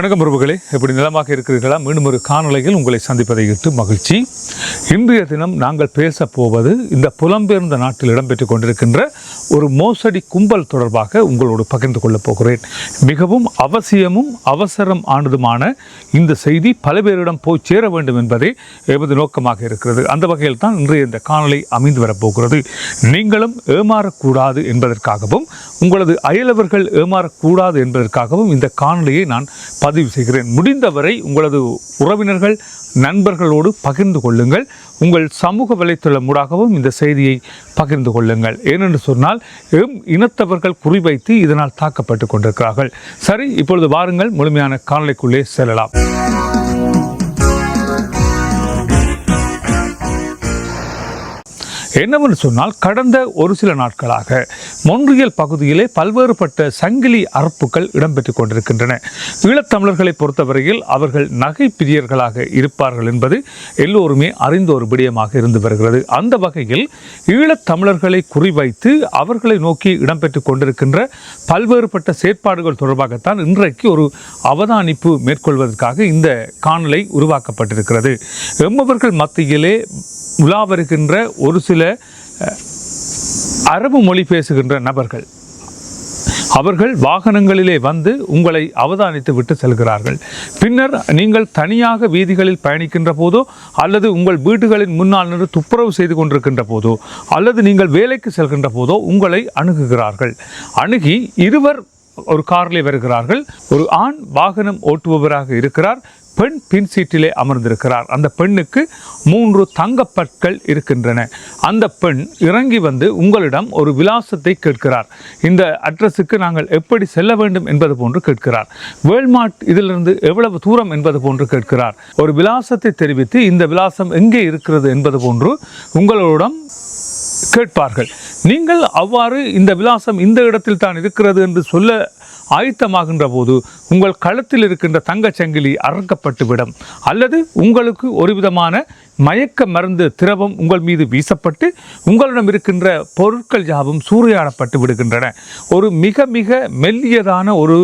வணக்கம் உறவுகளே. எப்படி நிலமாக இருக்கிறீர்களா? மீண்டும் ஒரு காணொலையில் உங்களை சந்திப்பதை இட்டு மகிழ்ச்சி. இன்றைய தினம் நாங்கள் பேச போவது இந்த புலம்பெயர்ந்த நாட்டில் இடம்பெற்றுக் கொண்டிருக்கின்ற ஒரு மோசடி கும்பல் தொடர்பாக உங்களோடு பகிர்ந்து கொள்ளப் போகிறேன். மிகவும் அவசியமும் அவசரம் ஆனதுமான இந்த செய்தி பல பேரிடம் போய் சேர வேண்டும் என்பதே எமது நோக்கமாக இருக்கிறது. அந்த வகையில் தான் இன்றைய இந்த காணொலி அமைந்து வரப்போகிறது நீங்களும் ஏமாறக்கூடாது என்பதற்காகவும் உங்களது அயலவர்கள் ஏமாறக்கூடாது என்பதற்காகவும் இந்த காணொலியை நான் பதிவு செய்கிறேன். முடிந்தவரை உங்களது உறவினர்கள் நண்பர்களோடு பகிர்ந்து கொள்ளுங்கள். உங்கள் சமூக வலைத்தளம் ஊடாகவும் இந்த செய்தியை பகிர்ந்து கொள்ளுங்கள். ஏனென்று சொன்னால் எம் இனத்தவர்கள் குறிவைத்து இதனால் தாக்கப்பட்டு கொண்டிருக்கிறார்கள். சரி இப்பொழுது வாருங்கள் முழுமையான காணொளிக்குள்ளே செல்லலாம். என்னவென்று சொன்னால் கடந்த ஒரு சில நாட்களாக மொன்றியல் பகுதியிலே பல்வேறுபட்ட சங்கிலி அறுப்புகள் இடம்பெற்றுக் கொண்டிருக்கின்றன. ஈழத்தமிழர்களை பொறுத்தவரையில் அவர்கள் நகை பிரியர்களாக இருப்பார்கள் என்பது எல்லோருமே அறிந்த ஒரு விடயமாக இருந்து வருகிறது. அந்த வகையில் ஈழத்தமிழர்களை குறிவைத்து அவர்களை நோக்கி இடம்பெற்றுக் கொண்டிருக்கின்ற பல்வேறுபட்ட செயற்பாடுகள் தொடர்பாகத்தான் இன்றைக்கு ஒரு அவதானிப்பு மேற்கொள்வதற்காக இந்த காணலை உருவாக்கப்பட்டிருக்கிறது. எம்மவர்கள் மத்தியிலே உலா வருகின்ற ஒரு சில அஹ், அரபு மொழி பேசுகின்ற நபர்கள் அவர்கள் வாகனங்களிலே வந்து உங்களை அவதானித்து விட்டு செல்கிறார்கள். பின்னர் நீங்கள் தனியாக வீதிகளில் பயணிக்கின்ற போதோ அல்லது உங்கள் வீடுகளின் முன்னால் நின்று துப்புரவு செய்து கொண்டிருக்கின்ற போதோ அல்லது நீங்கள் வேலைக்கு செல்கின்ற போதோ உங்களை அணுகுகிறார்கள். அணுகி இருவர் ஒரு காரிலே வருகிறார்கள். ஒரு ஆண் வாகனம் ஓட்டுபவராக இருக்கிறார். பெண் பின் சீட்டிலே அமர்ந்திருக்கிறார். அந்த பெண்ணுக்கு மூன்று தங்கப்பற்கள் இருக்கின்றன. அந்த பெண் இறங்கி வந்து உங்களிடம் ஒரு விலாசத்தை கேட்கிறார். இந்த அட்ரஸுக்கு நாங்கள் எப்படி செல்ல வேண்டும் என்பது போன்று கேட்கிறார். வேல்மார்ட் இதிலிருந்து எவ்வளவு தூரம் என்பது போன்று கேட்கிறார். ஒரு விலாசத்தை தெரிவித்து இந்த விலாசம் எங்கே இருக்கிறது என்பது போன்று உங்களிடம் கேட்பார்கள். நீங்கள் அவ்வாறு இந்த விலாசம் இந்த இடத்தில் தான் இருக்கிறது என்று சொல்ல ஆயத்தமாகின்ற போது உங்கள் களத்தில் இருக்கின்ற தங்கச் சங்கிலி அறுக்கப்பட்டுவிடும். அல்லது உங்களுக்கு ஒரு விதமான மயக்க மருந்து திரவம் உங்கள் மீது வீசப்பட்டு உங்களிடம் இருக்கின்ற பொருட்கள் யாவும் சூறையாடப்பட்டு விடுகின்றன. ஒரு மிக மிக மெல்லியதான ஒரு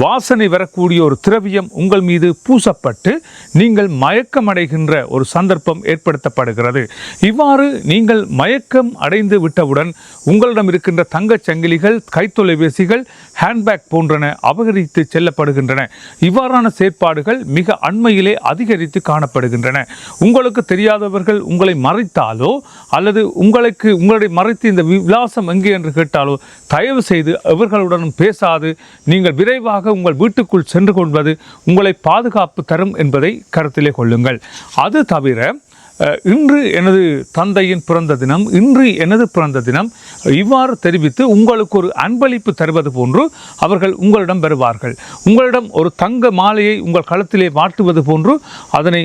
வாசனை வரக்கூடிய ஒரு திரவியம் உங்கள் மீது பூசப்பட்டு நீங்கள் மயக்கம் அடைகின்ற ஒரு சந்தர்ப்பம் ஏற்படுத்தப்படுகிறது. இவ்வாறு நீங்கள் மயக்கம் அடைந்து விட்டவுடன் உங்களிடம் இருக்கின்ற தங்கச் சங்கிலிகள் கைத்தொலைபேசிகள் ஹேண்ட்பேக் போன்றன அபகரித்து செல்லப்படுகின்றன. இவ்வாறான செயற்பாடுகள் மிக அண்மையிலே அதிகரித்து காணப்படுகின்றன. உங்களுக்கு தெரியாதவர்கள் உங்களை மறைத்தாலோ அல்லது உங்களுக்கு உங்களை மறைத்து இந்த விலாசம் எங்கே என்று கேட்டாலோ தயவு செய்து அவர்களுடனும் பேசாது. நீங்கள் விரைவாக உங்கள் வீட்டுக்குள் சென்று கொள்வது உங்களை பாதுகாப்பு தரும் என்பதை கருத்திலே கொள்ளுங்கள். அது தவிர இன்று எனது தந்தையின் பிறந்த தினம் இன்று எனது பிறந்த தினம் இவ்வாறு தெரிவித்து உங்களுக்கு ஒரு அன்பளிப்பு தருவது போன்று அவர்கள் உங்களிடம் வருவார்கள். உங்களிடம் ஒரு தங்க மாலையை உங்கள் களத்திலே மாட்டுவது போன்று அதனை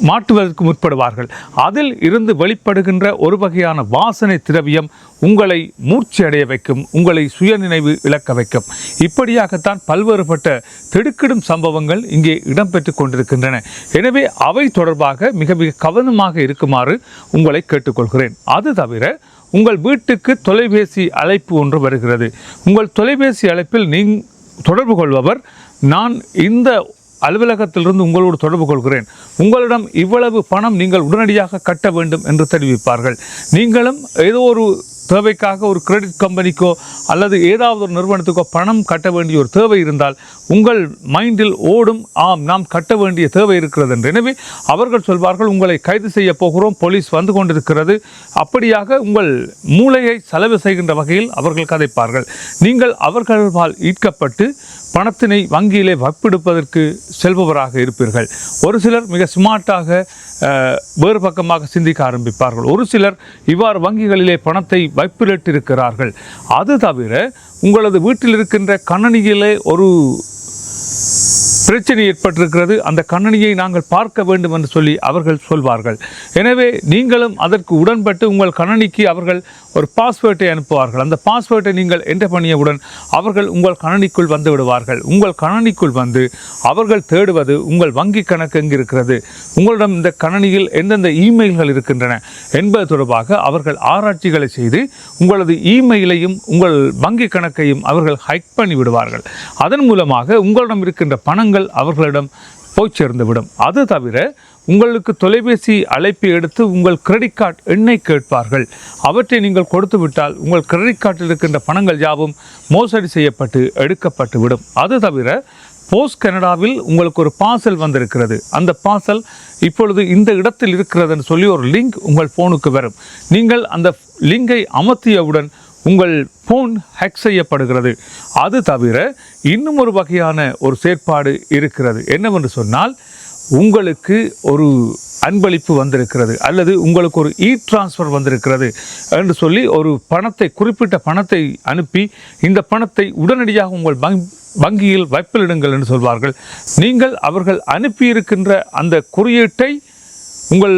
மாற்றுவதற்கு முற்படுவார்கள். அதில் இருந்து வெளிப்படுகின்ற ஒரு வகையான வாசனை திரவியம் உங்களை மூர்ச்சியடைய வைக்கும் உங்களை சுயநினைவு இழக்க வைக்கும். இப்படியாகத்தான் பல்வேறுபட்ட திடுக்கிடும் சம்பவங்கள் இங்கே இடம்பெற்று கொண்டிருக்கின்றன. எனவே அவை தொடர்பாக மிக மிக கவனமாக இருக்குமாறு உங்களை கேட்டுக்கொள்கிறேன். அது தவிர உங்கள் வீட்டுக்கு தொலைபேசி அழைப்பு ஒன்று வருகிறது. உங்கள் தொலைபேசி அழைப்பில் நீ தொடர்பு கொள்பவர் நான் இந்த அலுவலகத்திலிருந்து உங்களோடு தொடர்பு கொள்கிறேன். உங்களிடம் இவ்வளவு பணம் நீங்கள் உடனடியாக கட்ட வேண்டும் என்று தெரிவிப்பார்கள். நீங்களும் ஏதோ ஒரு தேவைக்காக ஒரு கிரெடிட் கம்பெனிக்கோ அல்லது ஏதாவது ஒரு நிறுவனத்துக்கோ பணம் கட்ட வேண்டிய ஒரு தேவை இருந்தால் உங்கள் மைண்டில் ஓடும் ஆம் நாம் கட்ட வேண்டிய தேவை இருக்கிறது என்று. எனவே அவர்கள் சொல்வார்கள் உங்களை கைது செய்ய போகிறோம் போலீஸ் வந்து கொண்டிருக்கிறது. அப்படியாக உங்கள் மூளையை செலவு செய்கின்ற வகையில் அவர்கள் கதைப்பார்கள். நீங்கள் அவர்களால் ஈர்க்கப்பட்டு பணத்தினை வங்கியிலே வைப்பெடுப்பதற்கு செல்பவராக இருப்பீர்கள். ஒரு சிலர் மிக ஸ்மார்ட்டாக வேறு பக்கமாக சிந்திக்க ஆரம்பிப்பார்கள். ஒரு சிலர் இவ்வாறு வங்கிகளிலே பணத்தை வைப்பிலிட்டிருக்கிறார்கள். அது தவிர உங்களது வீட்டில் இருக்கின்ற கணனியிலே ஒரு பிரச்சனை ஏற்பட்டிருக்கிறது. அந்த கண்ணனியை நாங்கள் பார்க்க வேண்டும் என்று சொல்லி அவர்கள் சொல்வார்கள். எனவே நீங்களும் அதற்கு உடன்பட்டு உங்கள் கணனிக்கு அவர்கள் ஒரு பாஸ்வேர்டை அனுப்புவார்கள். அந்த பாஸ்வேர்டை நீங்கள் என்டர் பண்ணியவுடன் அவர்கள் உங்கள் கணனிக்குள் வந்து விடுவார்கள். உங்கள் கணனிக்குள் வந்து அவர்கள் தேடுவது உங்கள் வங்கி கணக்கு எங்கு இருக்கிறது? உங்களிடம் இந்த கணனியில் எந்தெந்த இமெயில்கள் இருக்கின்றன என்பது தொடர்பாக அவர்கள் ஆராய்ச்சிகளை செய்து உங்களது இமெயிலையும் உங்கள் வங்கி கணக்கையும் அவர்கள் ஹைக் பண்ணி விடுவார்கள் அதன் மூலமாக உங்களிடம் இருக்கின்ற பணங்கள் அவர்களிடம் போய் சேர்ந்துவிடும். அது தவிர உங்களுக்கு தொலைபேசி அழைப்பை எடுத்து உங்கள் கிரெடிட் கார்டு எண்ணை கேட்பார்கள். அவற்றை நீங்கள் கொடுத்து விட்டால் உங்கள் கிரெடிட் கார்டில் இருக்கின்ற பணங்கள் யாவும் மோசடி செய்யப்பட்டு எடுக்கப்பட்டு விடும். அது தவிர போஸ்ட் கனடாவில் உங்களுக்கு ஒரு பார்சல் வந்திருக்கிறது. அந்த பார்சல் இப்பொழுது இந்த இடத்தில் இருக்கிறதுன்னு சொல்லி ஒரு லிங்க் உங்கள் ஃபோனுக்கு வரும். நீங்கள் அந்த லிங்கை அமர்த்தியவுடன் உங்கள் ஃபோன் ஹேக் செய்யப்படுகிறது. அது தவிர இன்னும் ஒரு வகையான ஒரு செயற்பாடு இருக்கிறது. என்னவென்று சொன்னால் உங்களுக்கு ஒரு அன்பளிப்பு வந்திருக்கிறது அல்லது உங்களுக்கு ஒரு இ டிரான்ஸ்ஃபர் வந்திருக்கிறது என்று சொல்லி ஒரு பணத்தை குறிப்பிட்ட பணத்தை அனுப்பி இந்த பணத்தை உடனடியாக உங்கள் வங் வங்கியில் வைப்பிலிடுங்கள் என்று சொல்வார்கள். நீங்கள் அவர்கள் அனுப்பியிருக்கின்ற அந்த குறியீட்டை உங்கள்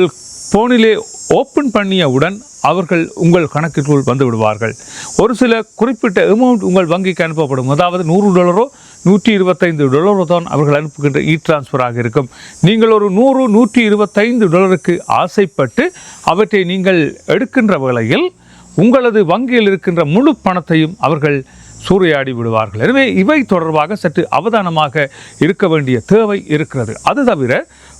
ஃபோனிலே ஓப்பன் பண்ணியவுடன் அவர்கள் உங்கள் கணக்கிற்குள் வந்து விடுவார்கள். ஒரு சில குறிப்பிட்ட அமௌண்ட் உங்கள் வங்கிக்கு அனுப்பப்படும். அதாவது நூறு டாலரோ நூற்றி இருபத்தைந்து டாலரோ தான் அவர்கள் அனுப்புகின்ற இ டிரான்ஸ்ஃபராக இருக்கும். நீங்கள் ஒரு நூறு நூற்றி இருபத்தைந்து டாலருக்கு ஆசைப்பட்டு அவற்றை நீங்கள் எடுக்கின்ற வேளையில் உங்களது வங்கியில் இருக்கின்ற முழு பணத்தையும் அவர்கள் சூறையாடி விடுவார்கள். எனவே இவை தொடர்பாக சற்று அவதானமாக இருக்க வேண்டிய தேவை இருக்கிறது. அது தவிர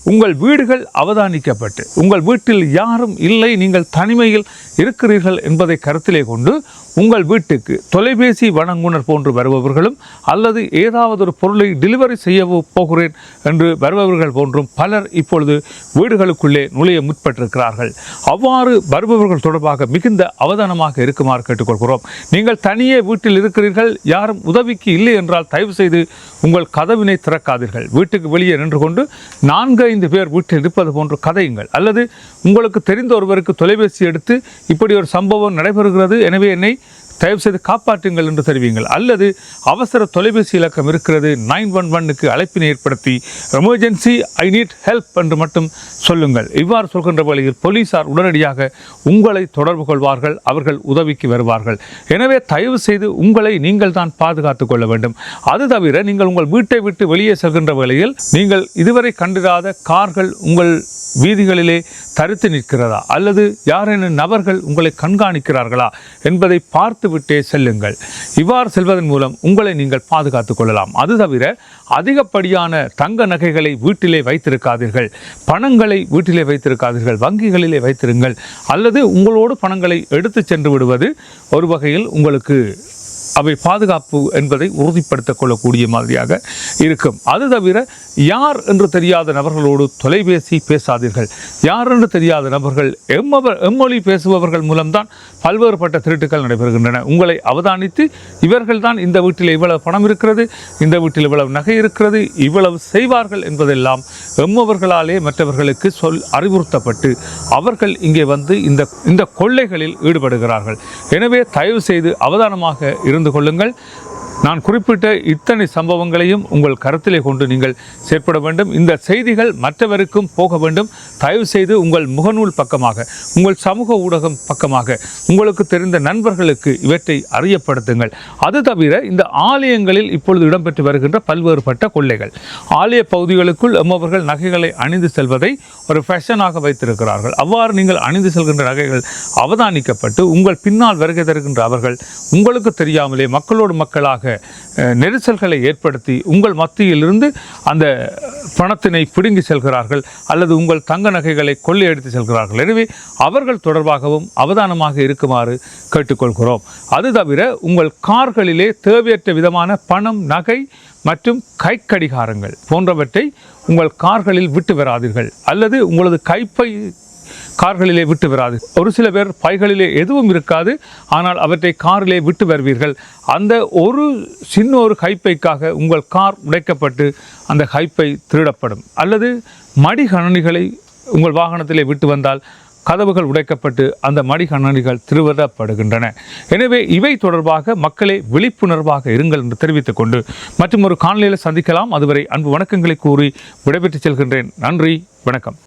உங்கள் வீடுகள் அவதானிக்கப்பட்டு உங்கள் வீட்டில் யாரும் இல்லை நீங்கள் தனிமையில் இருக்கிறீர்கள் என்பதை கருத்திலே கொண்டு உங்கள் வீட்டுக்கு தொலைபேசி வணங்குனர் போன்று வருபவர்களும் அல்லது ஏதாவது ஒரு பொருளை டெலிவரி செய்ய போகிறேன் என்று வருபவர்கள் போன்றும் பலர் இப்பொழுது வீடுகளுக்குள்ளே நுழைய முற்பட்டிருக்கிறார்கள். அவ்வாறு வருபவர்கள் தொடர்பாக மிகுந்த அவதானமாக இருக்குமாறு கேட்டுக்கொள்கிறோம். நீங்கள் தனியே வீட்டில் இருக்கிறீர்கள் யாரும் உதவிக்கு இல்லை என்றால் தயவு செய்து உங்கள் கதவினை திறக்காதீர்கள். வீட்டுக்கு வெளியே நின்று கொண்டு நான்கு ஐந்து பேர் வீட்டில் இருப்பது போன்ற கதையுங்கள். அல்லது உங்களுக்கு தெரிந்த ஒருவருக்கு தொலைபேசி எடுத்து இப்படி ஒரு சம்பவம் நடைபெறுகிறது. எனவே என்னை தயவு செய்து காப்பாற்றுங்கள் என்று தெரிவிங்கள் அல்லது அவசர தொலைபேசி இலக்கம் இருக்கிறது நைன் ஒன் ஒன்னுக்கு அழைப்பினை ஏற்படுத்தி எமர்ஜென்சி ஐ நீட் ஹெல்ப் என்று மட்டும் சொல்லுங்கள். இவ்வாறு சொல்கின்ற வழியில் போலீசார் உடனடியாக உங்களை தொடர்பு கொள்வார்கள் அவர்கள் உதவிக்கு வருவார்கள். எனவே தயவு செய்து உங்களை நீங்கள் தான் பாதுகாத்துக் கொள்ள வேண்டும். அது தவிர நீங்கள் உங்கள் வீட்டை விட்டு வெளியே செல்கின்ற வேளையில் நீங்கள் இதுவரை கண்டிராத கார்கள் உங்கள் வீதிகளிலே தரித்து நிற்கிறதா? அல்லது யாரேனும் நபர்கள் உங்களை கண்காணிக்கிறார்களா? என்பதை பார்த்து விட்டே செல்லுங்கள். இவ்வாறு செல்வதன் மூலம் உங்களை நீங்கள் பாதுகாத்துக் கொள்ளலாம். அது தவிர அதிகப்படியான தங்க நகைகளை வீட்டிலே வைத்திருக்காதீர்கள். பணங்களை வீட்டிலே வைத்திருக்காதீர்கள். வங்கிகளிலே வைத்திருங்கள். அல்லது உங்களோடு பணங்களை எடுத்து சென்று விடுவது ஒரு வகையில் உங்களுக்கு அவை பாதுகாப்பு என்பதை உறுதிப்படுத்திக் கொள்ளக்கூடிய மாதிரியாக இருக்கும். அது தவிர யார் என்று தெரியாத நபர்களோடு தொலைபேசி பேசாதீர்கள். யார் என்று தெரியாத நபர்கள் எம்மவர் எம்மொழி பேசுபவர்கள் மூலம்தான் பல்வேறுபட்ட திருட்டுகள் நடைபெறுகின்றன. உங்களை அவதானித்து இவர்கள் தான் இந்த வீட்டில் இவ்வளவு பணம் இருக்கிறது இந்த வீட்டில் இவ்வளவு நகை இருக்கிறது இவ்வளவு செய்வார்கள் என்பதெல்லாம் எம்மவர்களாலே மற்றவர்களுக்கு சொல் அறிவுறுத்தப்பட்டு அவர்கள் இங்கே வந்து இந்த இந்த கொள்ளைகளில் ஈடுபடுகிறார்கள். எனவே தயவு செய்து அவதானமாக இருந்து கொள்ளுங்கள். நான் குறிப்பிட்ட இத்தனை சம்பவங்களையும் உங்கள் கருத்திலே கொண்டு நீங்கள் செயற்பட வேண்டும். இந்த செய்திகள் மற்றவருக்கும் போக வேண்டும். தயவு செய்து உங்கள் முகநூல் பக்கமாக உங்கள் சமூக ஊடகம் பக்கமாக உங்களுக்கு தெரிந்த நண்பர்களுக்கு இவற்றை அறியப்படுத்துங்கள். அது தவிர இந்த ஆலயங்களில் இப்பொழுது இடம்பெற்று வருகின்ற பல்வேறுபட்ட கொள்ளைகள். ஆலய பகுதிகளுக்குள் எம்மவர்கள் நகைகளை அணிந்து செல்வதை ஒரு ஃபேஷனாக வைத்திருக்கிறார்கள். அவ்வாறு நீங்கள் அணிந்து செல்கின்ற நகைகள் அவதானிக்கப்பட்டு உங்கள் பின்னால் வருகை தருகின்ற அவர்கள் உங்களுக்கு தெரியாமலே மக்களோடு மக்களாக நெரிசல்களை ஏற்படுத்தி உங்கள் மத்தியிலிருந்து அந்த பணத்தினை பிடுங்கி செல்கிறார்கள் அல்லது உங்கள் தங்க நகைகளை கொள்ளையடித்து செல்கிறார்கள். எனவே அவர்கள் தொடர்பாகவும் அவதானமாக இருக்குமாறு கேட்டுக்கொள்கிறோம். அது தவிர உங்கள் கார்களிலே தேவையற்ற விதமான பணம் நகை மற்றும் கைக்கடிகாரங்கள் போன்றவற்றை உங்கள் கார்களில் விட்டு வராதீர்கள். அல்லது உங்களது கைப்பை கார்களிலே விட்டு வராது. ஒரு சில பேர் பைகளிலே எதுவும் இருக்காது ஆனால் அவற்றை காரிலே விட்டு வருவீர்கள். அந்த ஒரு சின்ன ஒரு கைப்பைக்காக உங்கள் கார் உடைக்கப்பட்டு அந்த கைப்பை திருடப்படும். அல்லது மடிகணனிகளை உங்கள் வாகனத்திலே விட்டு வந்தால் கதவுகள் உடைக்கப்பட்டு அந்த மடிகணனிகள் திருவிடப்படுகின்றன எனவே இவை தொடர்பாக மக்களே விழிப்புணர்வாக இருங்கள் என்று தெரிவித்துக் கொண்டு மற்றும் ஒரு காணொலியில் சந்திக்கலாம். அதுவரை அன்பு வணக்கங்களை கூறி விடைபெற்றுச் செல்கின்றேன். நன்றி வணக்கம்.